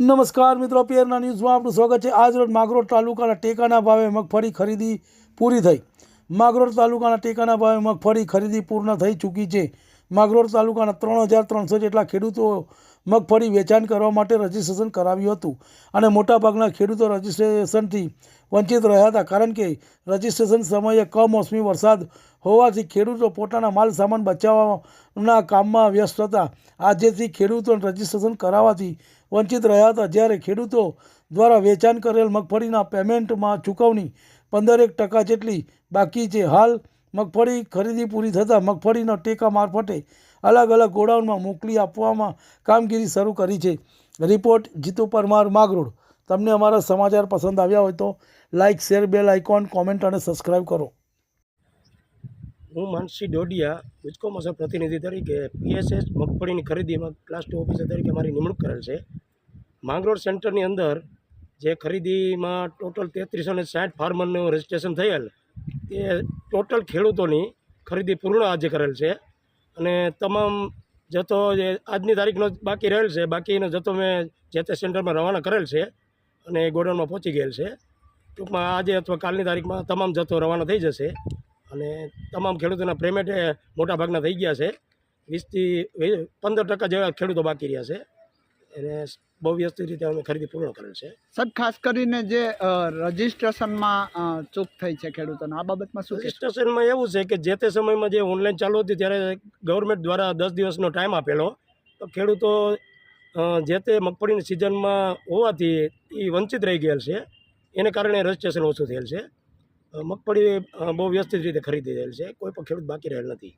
નમસ્કાર મિત્રો, પિયરના ન્યૂઝમાં આપનું સ્વાગત છે. આજ રોજ માગરોળ તાલુકાના ટેકાના ભાવે મગફળી ખરીદી પૂરી થઈ. માગરોળ તાલુકાના ટેકાના ભાવે મગફળી ખરીદી પૂર્ણ થઈ ચૂકી છે. માગરોળ તાલુકાના ત્રણ હજાર ત્રણસો જેટલા ખેડૂતો મગફળી વેચાણ કરવા માટે રજીસ્ટ્રેશન કરાવ્યું હતું. અને મોટાભાગના ખેડૂતો રજીસ્ટ્રેશનથી વંચિત રહ્યા હતા. કારણ કે રજીસ્ટ્રેશન સમયે કમોસમી વરસાદ હોવાથી ખેડૂતો પોતાના માલ સામાન બચાવવાના કામમાં વ્યસ્ત હતા. આજેથી ખેડૂતોને રજીસ્ટ્રેશન કરાવવાથી વંચિત રહ્યા હતા. જ્યારે ખેડૂતો દ્વારા વેચાણ કરેલ મગફળીના પેમેન્ટમાં ચૂકવણી પંદરેક ટકા જેટલી બાકી છે. હાલ મગફળી ખરીદી પૂરી થતાં મગફળીનો ટેકા મારફતે અલગ અલગ ગોડાઉનમાં મોકલી આપવામાં કામગીરી શરૂ કરી છે. રિપોર્ટ જીતુ પરમાર માગરોળ. તમને અમારા સમાચાર પસંદ આવ્યા હોય તો like share, bell icon, comment અને સબસ્ક્રાઇબ કરો. હું માનસી ડોડિયા ગુજકોમાસા પ્રતિનિધિ તરીકે પીએસએસ મગફળીની ખરીદીમાં ક્લાસ ટુ ઓફિસર તરીકે મારી નિમણૂક કરેલ છે. માંગરોળ સેન્ટરની અંદર જે ખરીદીમાં ટોટલ તેત્રીસો ને સાઠ ફાર્મરનું રજિસ્ટ્રેશન થયેલ તે ટોટલ ખેડૂતોની ખરીદી પૂર્ણ આજે કરેલ છે. અને તમામ જથ્થો જે આજની તારીખનો બાકી રહેલ છે, બાકીનો જથ્થો મેં જે તે સેન્ટરમાં રવાના કરેલ છે અને ગોડાઉનમાં પહોંચી ગયેલ છે. ટૂંકમાં આજે અથવા કાલની તારીખમાં તમામ જથ્થો રવાના થઈ જશે અને તમામ ખેડૂતોના પેમેન્ટ મોટાભાગના મોટા ભાગના થઈ ગયા છે. વીસથી પંદર ટકા જેવા ખેડૂતો બાકી રહ્યા છે. એને બહુ વ્યવસ્થિત રીતે અમે ખરીદી પૂર્ણ કરેલ છે. સાહેબ ખાસ કરીને જે રજીસ્ટ્રેશનમાં ચૂક થઈ છે ખેડૂતોને આ બાબતમાં શું રજિસ્ટ્રેશનમાં એવું છે કે જે તે સમયમાં જે ઓનલાઈન ચાલુ હતી ત્યારે ગવર્મેન્ટ દ્વારા દસ દિવસનો ટાઈમ આપેલો. તો ખેડૂતો જે તે મગફળીની સિઝનમાં હોવાથી એ વંચિત રહી ગયેલ છે. એને કારણે રજિસ્ટ્રેશન ઓછું થયેલ છે. મગફળી બહુ વ્યવસ્થિત રીતે ખરીદી થયેલ છે. કોઈ પણ ખેડૂત બાકી રહેલ નથી.